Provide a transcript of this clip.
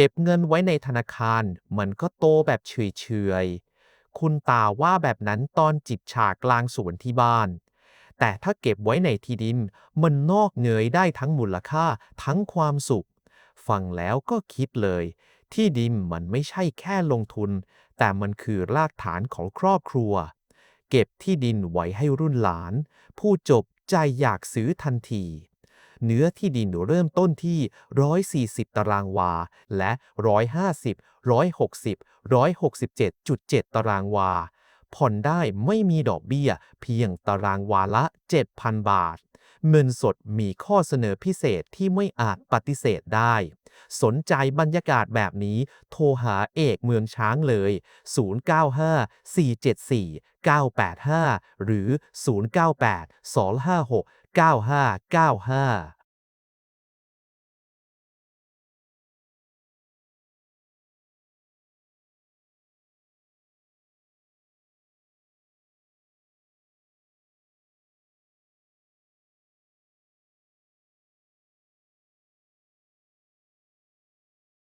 เก็บเงินไว้ในธนาคาร มันก็โตแบบเฉยๆ คุณตาว่าแบบนั้นตอนจิบฉากกลางสวนที่บ้าน แต่ถ้าเก็บไว้ในที่ดิน มันนอกเงยได้ทั้งมูลค่าทั้งความสุข ฟังแล้วก็คิดเลย ที่ดินมันไม่ใช่แค่ลงทุน แต่มันคือรากฐานของครอบครัว เก็บที่ดินไว้ให้รุ่นหลาน ผู้จบใจอยากซื้อทันที เนื้อที่ดินเริ่มต้นที่ 140 ตารางวา และ 150 160 167.7 ตารางวา ผ่อนได้ไม่มีดอกเบี้ย เพียงตารางวาละ 7,000 บาท เงินสดมีข้อเสนอพิเศษที่ไม่อาจปฏิเสธได้ สนใจบรรยากาศแบบนี้โทรหาเอกเมืองช้างเลย 095 474 985 หรือ 098 256 9595